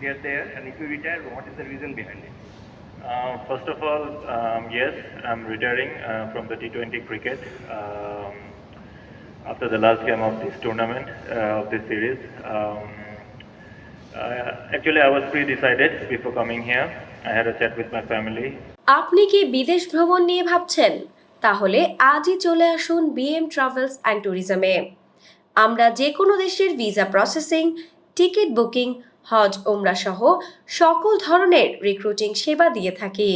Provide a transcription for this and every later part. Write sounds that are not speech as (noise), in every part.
get there? And if you retire, what is the reason behind it? Uh, first of all, um, yes, I'm retiring uh, from the T20 cricket um, after the last game of this tournament uh, of this series. Um, uh, actually, I was pre-decided before coming here. I had a chat with my family. আপনি কি বিদেশ ভ্রমণ নিয়ে ভাবছেন তাহলে আজই চলে আসুন বিএম ট্রাভেলস অ্যান্ড ট্যুরিজমে আমরা যে কোনো দেশের ভিসা প্রসেসিং টিকিট বুকিং হজ ওমরা সহ সকল ধরনের রিক্রুটিং সেবা দিয়ে থাকি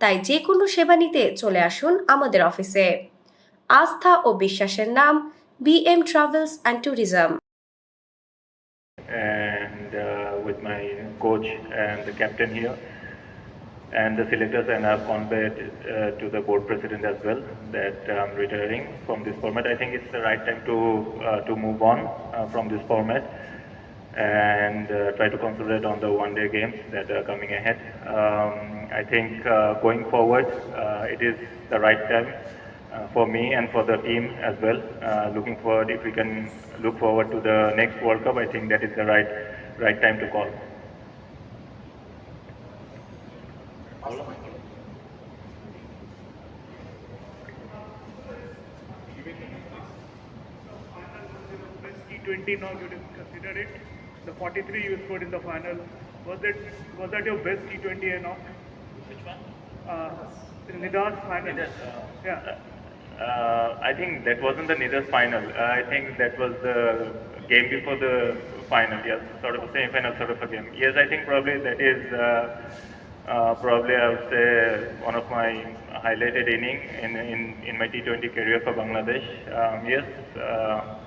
তাই যে কোনো সেবা নিতে চলে আসুন আমাদের অফিসে আস্থা ও বিশ্বাসের নাম BM travels and tourism and uh, with my coach and the captain here and the selectors and I've conveyed uh, to the board president as well that I'm retiring from this format. I think it's the right time to uh, to move on uh, from this format and uh, try to concentrate on the one-day games that are coming ahead. Um, I think uh, going forward, uh, it is the right time uh, for me and for the team as well. Uh, looking forward, if we can look forward to the next World Cup, I think that is the right right time to call. T20 now you consider it. The 43 you scored in the final. Was that was that your best T20 or not? Which one? Uh, the Nidas final. Yeah. Uh, I think that wasn't the Nidas final. Uh, I think that was the game before the final. Yes, sort of a semi-final sort of a game. Yes, I think probably that is uh, uh, probably I would say one of my highlighted inning in in, in my T20 career for Bangladesh. Um, yes, uh,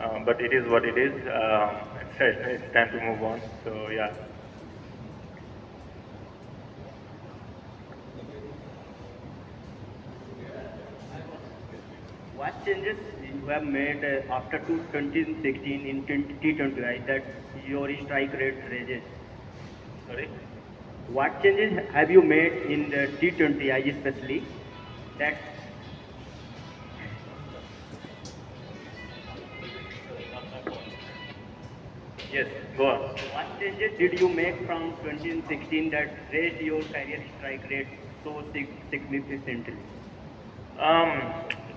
uh, but it is what it is. Um, it's, it's time to move on. So yeah. What changes you have made uh, after 2016 in T20 right, that your strike rate raises? Sorry. What changes have you made in the T20 I especially that Yes. Go on. what changes did you make from 2016 that raised your career strike rate so sig- significantly? Um,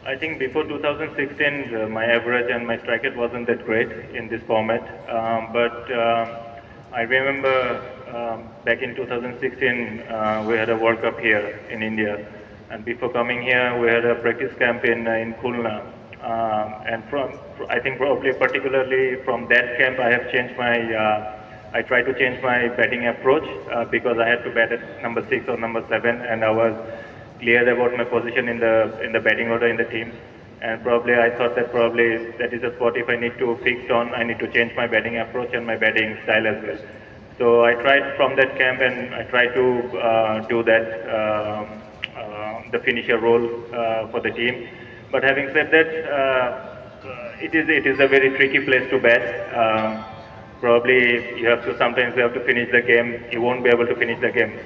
I think before 2016, uh, my average and my strike rate wasn't that great in this format. Um, but um I remember um, back in 2016, uh, we had a World Cup here in India. And before coming here, we had a practice camp in, uh, in Khulna. Um, and from, I think probably particularly from that camp, I have changed my, uh, I tried to change my batting approach uh, because I had to bat at number six or number seven, and I was clear about my position in the in the batting order in the team. And probably I thought that probably that is a spot if I need to fix on, I need to change my batting approach and my batting style as well. So I tried from that camp and I tried to uh, do that, um, uh, the finisher role uh, for the team. But having said that, uh, it is it is a very tricky place to bat. Um, probably you have to sometimes you have to finish the game. You won't be able to finish the game.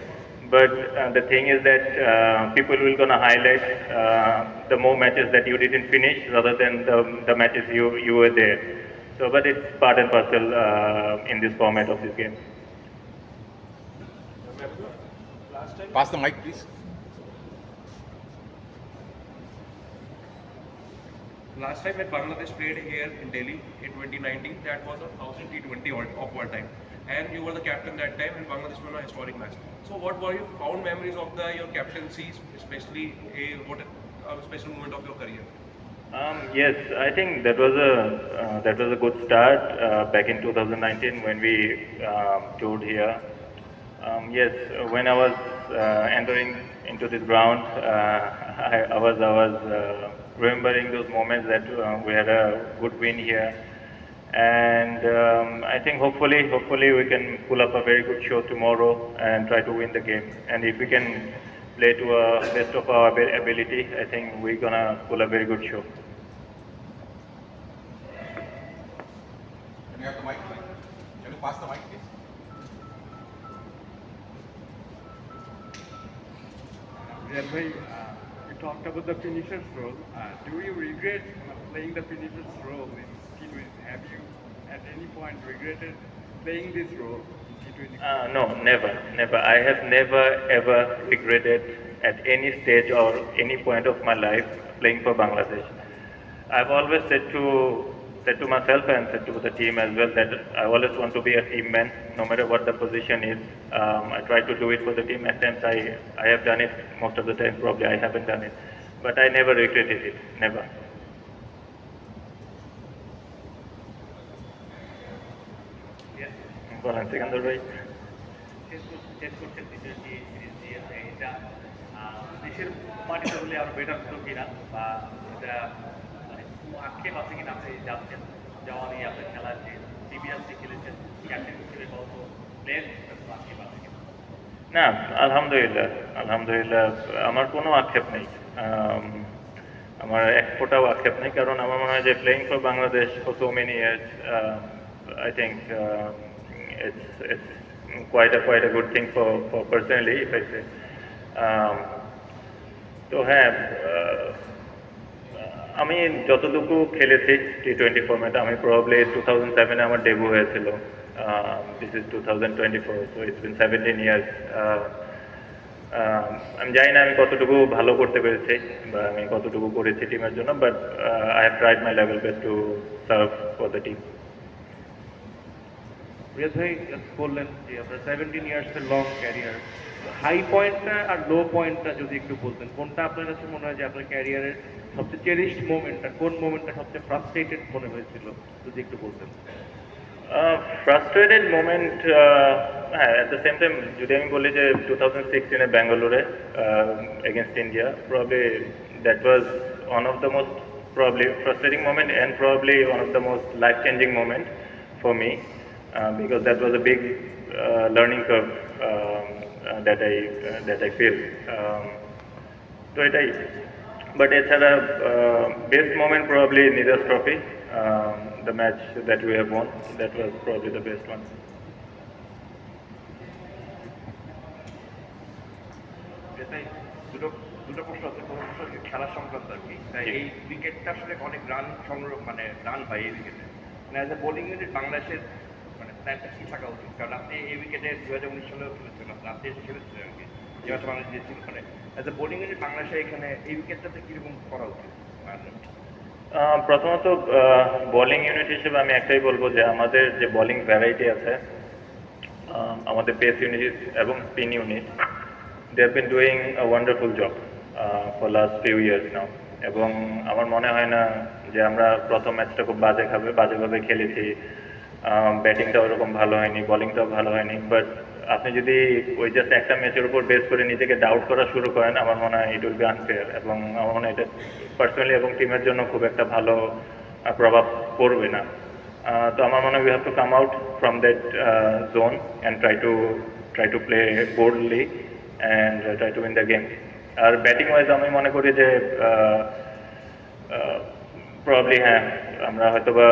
But uh, the thing is that uh, people will gonna highlight uh, the more matches that you didn't finish rather than the, the matches you you were there. So, but it's part and parcel uh, in this format of this game. Pass the mic, please. Last time when Bangladesh played here in Delhi in 2019, that was a 1000 T20 of all time. And you were the captain that time and Bangladesh won a historic match. So what were your fond memories of the your captaincy, especially a, what a, a special moment of your career? Um, yes, I think that was a uh, that was a good start uh, back in 2019 when we um, toured here. Um, yes, when I was uh, entering into this ground, uh, (laughs) I, I was I was uh, remembering those moments that uh, we had a good win here, and um, I think hopefully hopefully we can pull up a very good show tomorrow and try to win the game. And if we can play to a best of our ability, I think we're gonna pull a very good show. Can you have the mic? Can you pass the mic, please? Riyad bhai, you talked about the finisher's role. Uh, do you regret playing the finisher's role in T20? Have you at any point regretted playing this role in Uh, no, never, never. I have never ever regretted at any stage or any point of my life playing for Bangladesh. I've always said to said to myself and said to the team as well that I always want to be a team man, no matter what the position is. Um, I try to do it for the team. At times I I have done it. Most of the time probably I haven't done it, but I never regretted it. Never. বলেন সিকান্দার ভাই শেষ করতে শেষ করতে টি series দিয়েছে এটা আহ, দেশের মাটিতে হলে আরো বেটার হতো কিনা বা এটা মানে কোনো আক্ষেপ আছে কিনা আপনি যাচ্ছেন? যাওয়া নিয়ে আপনার খেলার যে ডিবিআরসি খেলেছেন, ক্যাপ্টেন হিসেবে কত প্লেয়ার হিসেবে আক্ষেপ আছে না, আলহামদুলিল্লাহ আলহামদুলিল্লাহ, আমার কোনো আক্ষেপ নেই। আমার এক ফোটাও আক্ষেপ নেই, কারণ আমার মনে হয় যে playing for Bangladesh for so many years I think it's it's quite a quite a good thing for for personally if I say তো হ্যাঁ আমি যতটুকু খেলেছি টি টোয়েন্টি ফর্মেট আমি প্রবলি টু থাউজেন্ড সেভেনে আমার ডেবু হয়েছিল। This is two thousand twenty four so it's been seventeen years আমি জানি না আমি কতটুকু ভালো করতে পেরেছি বা আমি কতটুকু করেছি টিমের জন্য but I have tried my level best to serve for the team ভাই বললেন যে আপনার সেভেন্টিন ইয়ার্সের লং ক্যারিয়ার হাই পয়েন্টটা আর লো পয়েন্টটা যদি একটু বলতেন কোনটা আপনার কাছে মনে হয় যে আপনার ক্যারিয়ারের সবচেয়ে চেরিশড মোমেন্টটা কোন মোমেন্টটা সবচেয়ে ফ্রাস্ট্রেটেড মনে হয়েছিল যদি একটু বলতেন? ফ্রাস্ট্রেটেড মোমেন্ট হ্যাঁ অ্যাট দ্য সেম টাইম যদি আমি বলি যে টু থাউজেন্ড সিক্সটিনে ব্যাঙ্গালোরে against India probably that was one of the most probably frustrating moment and probably one of the most life-changing moment for me uh, because that was a big uh, learning curve um, uh, that I uh, that I feel. Um, তো এটাই but এছাড়া best moment probably Nidahas trophy the match that we have won that was probably the best one এটাই দুটো দুটো প্রশ্ন আছে প্রথম প্রশ্ন হচ্ছে খেলা সংক্রান্ত আর কি তাই জি। এই উইকেটটা আসলে অনেক রান সংগ্রহ মানে রান হয় এই উইকেটে মানে অ্যাজ এ বোলিং ইউনিট বাংলাদেশের মানে কি থাকা উচিত কারণ আপনি এই উইকেটে দু হাজার উনিশ সালেও খেলেছেন আপনি আপনি এসে খেলেছিলেন আর কি যে হয়তো বাংলাদেশ জিতেছিল মানে অ্যাজ এ বোলিং ইউনিট বাংলাদেশে এখানে এই উইকেটটাতে কীরকম করা উচিত? প্রথমত বোলিং ইউনিট হিসেবে আমি একটাই বলব যে, আমাদের যে বোলিং ভ্যারাইটি আছে আমাদের পেস ইউনিট এবং spin unit they have been doing a wonderful job for last few years now এবং আমার মনে হয় না যে আমরা প্রথম ম্যাচটা খুব বাজে খাবে, বাজেভাবে খেলেছি। ব্যাটিংটাও ওরকম ভালো হয়নি বোলিংটাও ভালো হয়নি বাট আপনি যদি ওই জাস্ট একটা ম্যাচের উপর বেস করে নিজেকে ডাউট করা শুরু করেন, আমার মনে হয় ইট উইল বি আনফেয়ার এবং আমার মনে হয় এটা পার্সোনালি এবং টিমের জন্য খুব একটা ভালো প্রভাব পড়বে না। তো আমার মনে হয় we have to come out from that zone and try to try to play boldly and try to win the game R batting wise আমি মনে করি যে প্রবলি হ্যাঁ আমরা হয়তো বা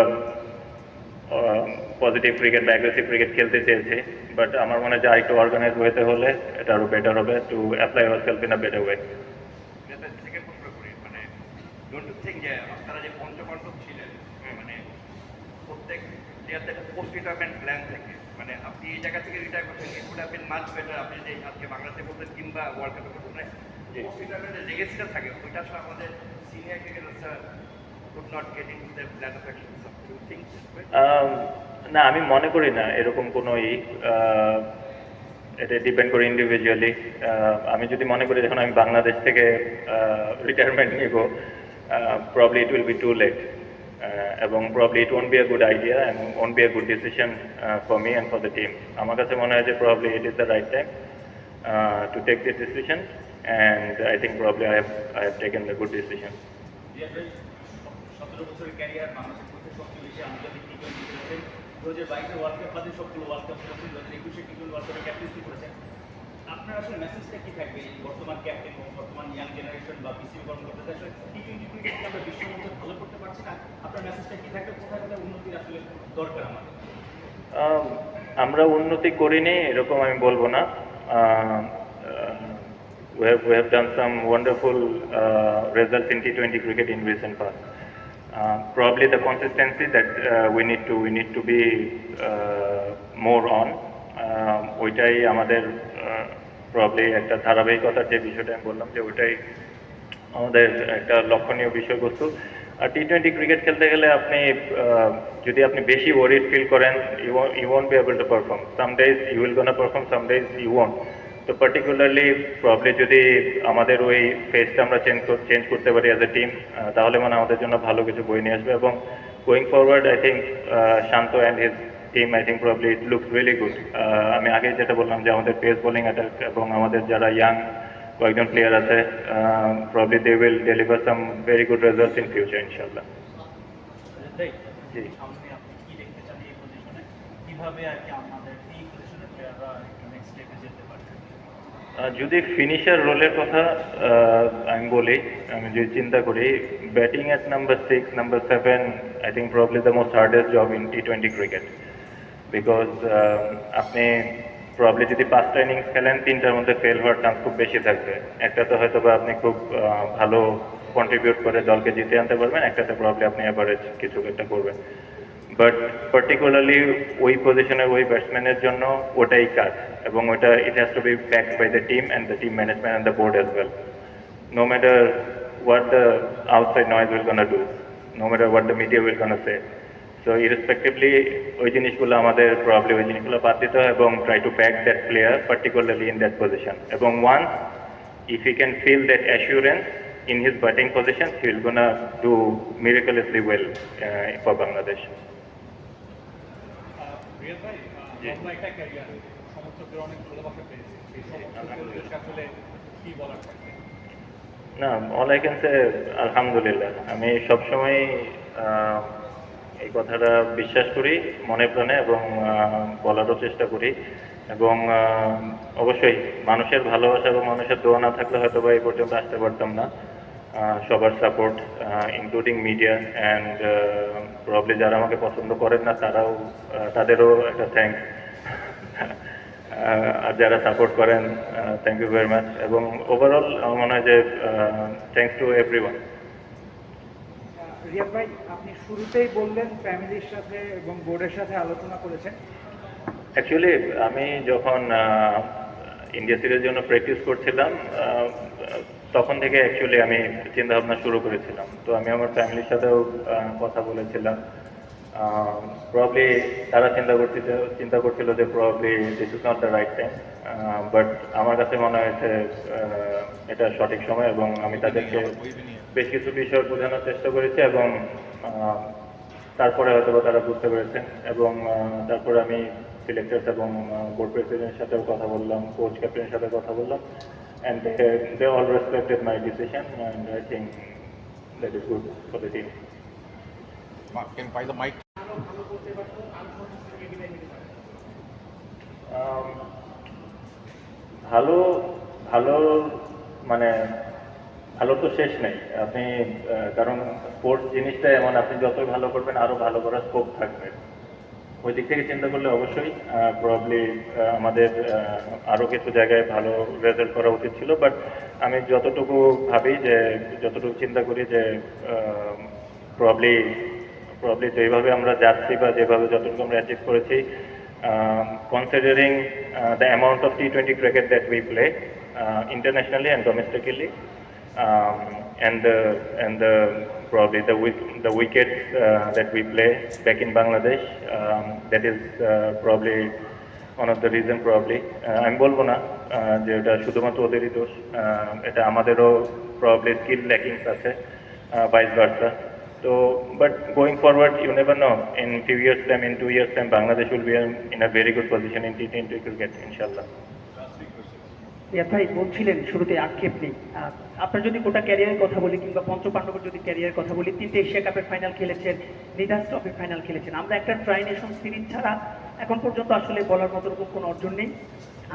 পজিটিভ ক্রিকেট বা অ্যাগ্রেসিভ ক্রিকেট খেলতে চেয়েছি বাট আমার মনে হয় যে আরেকটু অর্গানাইজ হতে হলে এটা আরও বেটার হবে to apply our self in a better way মানে মানে পোস্ট রিটায়ারমেন্ট প্ল্যান থাকে মানে আপনি এই জায়গা থেকে রিটায়ার করছেন it would have been much better আপনি যে আজকে বাংলাদেশে বলতেন কিংবা ওয়ার্ল্ড কাপে বলতেন মানে পোস্ট রিটায়ারমেন্টের লেগেসিটা থাকে ওইটা আসলে আমাদের senior could not get into their plan of action. So, do um, না আমি মনে করি না এরকম কোনো ই এটা ডিপেন্ড করে ইন্ডিভিজুয়ালি আমি যদি মনে করি যখন আমি বাংলাদেশ থেকে রিটায়ারমেন্ট নিব probably it will be too late এবং probably it won't be a good idea and won't be a good decision for me and for the team আমার কাছে মনে হয় যে probably it is the right time to take this decision and I think probably I have I have taken the good decision সতেরো বছরের career T twenty খেলেছেন world cup বাদে সবগুলো ওয়ার্ল্ড কাপ খেলেছেন দু হাজার একুশে টি টোয়েন্টি ওয়ার্ল্ড কাপে ক্যাপ্টেন্সি করেছেন। আপনার আসলে মেসেজটা কি থাকবে? এই বর্তমান ক্যাপ্টেন এবং বর্তমান ইয়াং জেনারেশন বা কর্মকর্তাদের আসলে টি টোয়েন্টি আমরা ভালো করতে পারছি না? আপনার মেসেজটা কি থাকবে? কোথায় কোথায় উন্নতির আসলে দরকার আমাদের? আমরা উন্নতি করিনি এরকম আমি বলব না। we have, we have done some wonderful results in T20 cricket in recent past. Uh, probably the consistency that uh, we need to we need to be uh, more on. আহ, ওইটাই আমাদের প্রবলি একটা ধারাবাহিকতার যে বিষয়টা আমি বললাম যে ওইটাই আমাদের একটা লক্ষণীয় বিষয়বস্তু। আর টি টোয়েন্টি ক্রিকেট খেলতে গেলে আপনি যদি আপনি বেশি ওয়ারিড ফিল করেন you won't be able to perform some days you will gonna perform some days you won't তো পার্টিকুলারলি প্রবলি যদি আমাদের ওই ফেসটা আমরা চেঞ্জ চেঞ্জ করতে পারি অ্যাজ এ টিম তাহলে মানে আমাদের জন্য ভালো কিছু বই নিয়ে আসবে এবং going forward I think Shanto and his team I think probably it looks really good আমি আগে যেটা বললাম যে আমাদের পেস বোলিং অ্যাটাক এবং আমাদের যারা ইয়াং কয়েকজন প্লেয়ার আছে probably they will deliver some very good results in future ইনশাল্লাহ জি। কীভাবে আর কি আমাদের এই পজিশনের প্লেয়াররা একটু নেক্সট স্টেপে যেতে পারে আহ, যদি ফিনিশার রোলের কথা আমি বলি, আমি যদি চিন্তা করি batting at number six number seven I think probably the most hardest job in T twenty cricket because আপনি প্রবলি যদি পাঁচটা ইনিংস খেলেন, তিনটার মধ্যে ফেল হওয়ার চান্স খুব বেশি থাকবে। একটাতে হয়তো বা আপনি খুব ভালো কন্ট্রিবিউট করে দলকে জিতে আনতে পারবেন, একটাতে প্রবলি আপনি অ্যাভারেজ কিছু একটা করবেন। বাট পার্টিকুলারলি ওই পজিশনের ওই ব্যাটসম্যানের জন্য ওটাই কাজ এবং ওটা it has to be back by the team and the team management and the board as well no matter what the outside noise will gonna do, no matter what the media will gonna say. So irrespectively, ওই জিনিসগুলো আমাদের probably ওই জিনিসগুলো বাদ দিতে হয় এবং try to back that player particularly in that position এবং one if he can feel that assurance in his batting position, he will gonna do miraculously well uh, for Bangladesh. Riyad ভাই জি। আপনার একটা ক্যারিয়ার সমর্থকদের অনেক ভালোবাসা পেয়েছে। এই সমর্থকদের আসলে কি বলার থাকবে না অল আই ক্যান সে আলহামদুলিল্লাহ। আমি সবসময় এই কথাটা বিশ্বাস করি মনে প্রাণে এবং বলারও চেষ্টা করি। এবং অবশ্যই মানুষের ভালোবাসা এবং মানুষের দোয়া না থাকলে হয়তো বা এই পর্যন্ত আসতে পারতাম না। সবার support including media and probably যারা আমাকে পছন্দ করেন না তারাও তাদেরও একটা আহ, আর যারা সাপোর্ট করেন থ্যাংক ইউ ভেরি মাচ এবং ওভারঅল আমার মনে হয় যে thanks to every one Riyad ভাই আপনি শুরুতেই বললেন ফ্যামিলির সাথে এবং বোর্ডের সাথে আলোচনা করেছেন। অ্যাকচুয়ালি আমি যখন ইন্ডিয়া সিরিজের জন্য প্র্যাকটিস করছিলাম তখন থেকে অ্যাকচুয়ালি আমি চিন্তা ভাবনা শুরু করেছিলাম। তো আমি আমার ফ্যামিলির সাথেও কথা বলেছিলাম। প্রবলি তারা চিন্তা করছিল চিন্তা করছিল যে probably this is not the right time but আমার কাছে মনে হয়েছে এটা সঠিক সময় এবং আমি তাদেরকে বেশ কিছু বিষয় বোঝানোর চেষ্টা করেছি এবং তারপরে হয়তো তারা বুঝতে পেরেছেন এবং তারপরে আমি সিলেক্টার্স এবং বোর্ড প্রেসিডেন্টের সাথেও কথা বললাম কোচ ক্যাপ্টেনের সাথে কথা বললাম। And they all respected my decision and I think that is good for the team Ma- Can buy the mic? Um, ভালো ভালো মানে ভালো তো শেষ নেই। আপনি কারণ স্পোর্টস জিনিসটা এমন আপনি যতই ভালো করবেন আরও ভালো করার স্কোপ থাকবে। ওই দিক থেকে চিন্তা করলে অবশ্যই প্রবলি আমাদের আরও কিছু জায়গায় ভালো রেজাল্ট করা উচিত ছিল। বাট আমি যতটুকু ভাবি যে, যতটুকু চিন্তা করি যে প্রবলি প্রবলি যেভাবে আমরা যাচ্ছি বা যেভাবে যতটুকু আমরা অ্যাচিভ করেছি considering the amount of T twenty cricket that we play internationally and domestically and the and the probably the wick, the wickets uh, that we play back in Bangladesh um, that is uh, probably one of the reason probably uh, আমি বলব না uh, যে এটা শুধুমাত্র ওদেরই দোষ uh, এটা আমাদেরও probably skill lackings আছে uh, vice versa so but going forward you never know in few years time in two years time Bangladesh will be in a very good position in T20 cricket inshallah Riyad ভাই বলছিলেন, শুরুতে আক্ষেপ নেই। আপনার যদি গোটা ক্যারিয়ারের কথা বলি কিংবা পঞ্চপাণ্ডবের যদি ক্যারিয়ারের কথা বলি, তিনটে এশিয়া কাপের ফাইনাল খেলেছেন নিদাস ট্রফির ফাইনাল খেলেছেন। আমরা একটা ট্রাই নেশন সিরিজ ছাড়া এখন পর্যন্ত আসলে বলার মতো রকম কোনো অর্জন নেই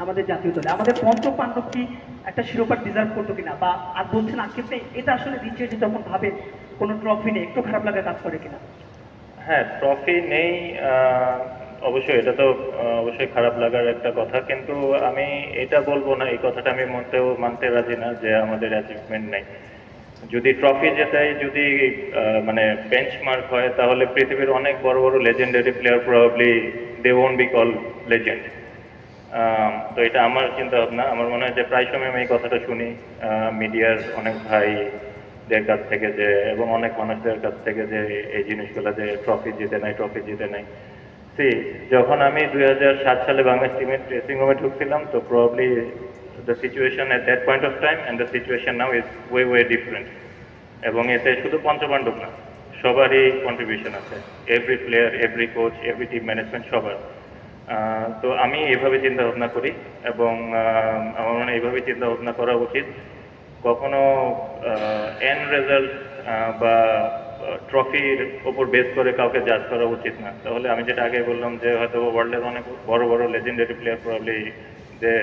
আমাদের জাতীয় দলে। আমাদের পঞ্চপাণ্ডব কি একটা শিরোপা ডিজার্ভ করতো কিনা বা আর বলছেন আক্ষেপ নেই, এটা আসলে যে যখন ভাবে কোনো ট্রফি নেই। একটু খারাপ লাগা কাজ করে কিনা? হ্যাঁ ট্রফি নেই অবশ্যই, এটা তো অবশ্যই খারাপ লাগার একটা কথা। কিন্তু আমি এটা বলব না, এই কথাটা আমি মনতেও, মানতে রাজি না যে আমাদের অ্যাচিভমেন্ট নেই। যদি ট্রফি জেতাই যদি মানে বেঞ্চমার্ক হয়, তাহলে পৃথিবীর অনেক বড় বড় legendary player probably they won't be call legend তো এটা আমার চিন্তা ভাবনা আমার মনে হয় যে প্রায় সময় আমি এই কথাটা শুনি মিডিয়ার অনেক ভাইদের কাছ থেকে যে, এবং অনেক মানুষদের কাছ থেকে যে, এই জিনিসগুলো যে ট্রফি জিতে নাই ট্রফি জিতে নাই। সি যখন আমি দুই সাত সালে বাংলাদেশ টিমের ড্রেসিং রুমে ঢুকছিলাম, তো probably the situation at that point of time and the situation now is way way different এবং এতে শুধু পঞ্চপাণ্ডব না, সবারই কন্ট্রিবিউশন আছে। Every player every coach every team management সবার। তো আমি এভাবে চিন্তা ভাবনা করি এবং আমার মনে এইভাবে চিন্তা ভাবনা করা উচিত। কখনো এন্ড রেজাল্ট বা ট্রফির ওপর বেস করে কাউকে জাজ করা উচিত না। তাহলে আমি যেটা আগে বললাম যে হয়তো ওয়ার্ল্ডের অনেক বড় বড় legendary player probably they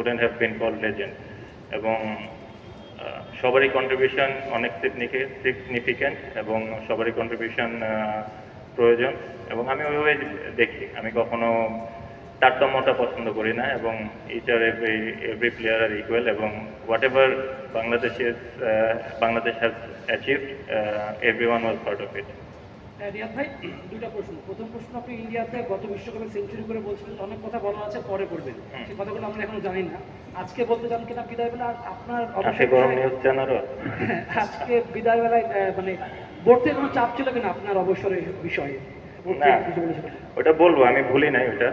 wouldn't have been call legend এবং সবারই কন্ট্রিবিউশন অনেক সিগনিফিক্যান্ট এবং সবারই কন্ট্রিবিউশন প্রয়োজন। এবং আমি ওইভাবে দেখি। আমি কখনো তারতম্যটা পছন্দ করি না এবং each R every every player are equal এবং whatever Bangladesh is Bangladesh has achieved every one was part of it Riyad ভাই দুইটা প্রশ্ন। প্রথম প্রশ্ন আপনি ইন্ডিয়াতে গত বিশ্বকাপে সেঞ্চুরি করে বলছিলেন অনেক কথা বলা আছে পরে করবেন। সেই কথাগুলো আমরা এখনও জানি না। আজকে বলতে চান কিনা বিদায় বেলা? আর আপনার (laughs) আজকে বিদায় বেলায় মানে থেকে কোনো চাপ ছিল কিনা আপনার অবসরের বিষয়ে? না। ওটা বলব আমি ভুলি নাই ওটা।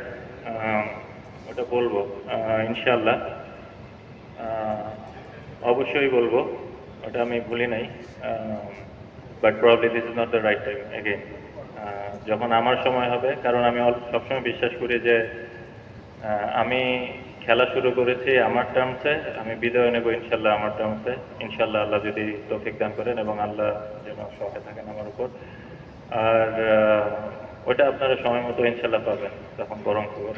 ওটা বলব ইনশাল্লাহ অবশ্যই বলব, ওটা আমি ভুলি নাই। But probably this is not the right time again যখন আমার সময় হবে, কারণ আমি সবসময় বিশ্বাস করি যে আমি খেলা শুরু করেছি আমার টার্মসে আমি বিদায় নেব ইনশাল্লাহ আমার টার্মসে ইনশাল্লাহ আল্লাহ যদি তৌফিক দান করেন এবং আল্লাহ যেন সহায় থাকেন আমার উপর। আর ওটা আপনারা সময় মতো ইনশাল্লাহ পাবেন তখন গরম খবর।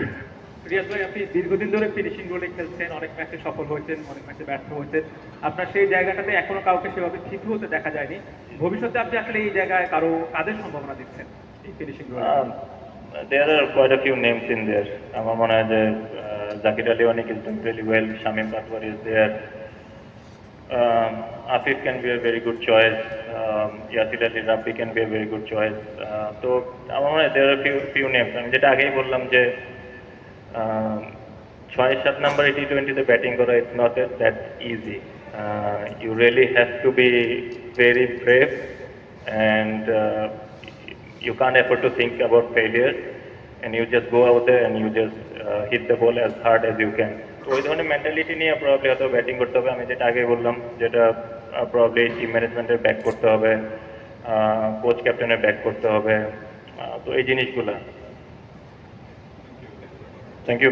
রিয়াজ ভাই আপনি দীর্ঘদিন ধরে ফিনিশিং রোলে খেলছেন অনেক ম্যাচে সফল হয়েছেন অনেক ম্যাচে ব্যর্থ হয়েছেন। আপনার সেই জায়গাটাতে এখনও কাউকে সেভাবে ঠিক হতে দেখা যায়নি। ভবিষ্যতে আপনি আসলে এই জায়গায় কারও কাদের সম্ভাবনা দিচ্ছেন এই finishing রোলে there are quite a few names in there আমার মনে হয় যে জাকির আলী অনেক is doing really well Shamim Patwari is there um, Afif can be a very good choice. Um, Yasir Ali Rabbi can be a very good choice. Uh, তো আমার মনে হয় there are few few names. আমি যেটা আগেই বললাম যে um, ছয় সাত নাম্বারে টি টোয়েন্টিতে ব্যাটিং করা it's not that easy you really have to be very brave and you can't afford to think about failure and you just go out there and you just uh, hit the ball as hard as you can তো ওই ধরনের mentality নিয়ে probably হয়তো batting করতে হবে। আমি যেটা আগে বললাম যেটা প্রবলি টিম ম্যানেজমেন্টের ব্যাক করতে হবে কোচ ক্যাপ্টেনের ব্যাক করতে হবে আহ, তো এই জিনিসগুলা। থ্যাংক ইউ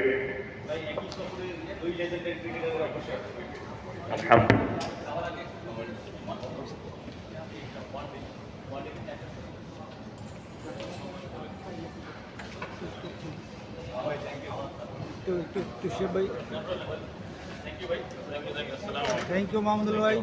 ভাই একই সফরে দুই লেজেন্ডের ক্রিকেটারের অবসর আলহামদুলিল্লাহ থ্যাংক ইউ মাহমুদুল ভাই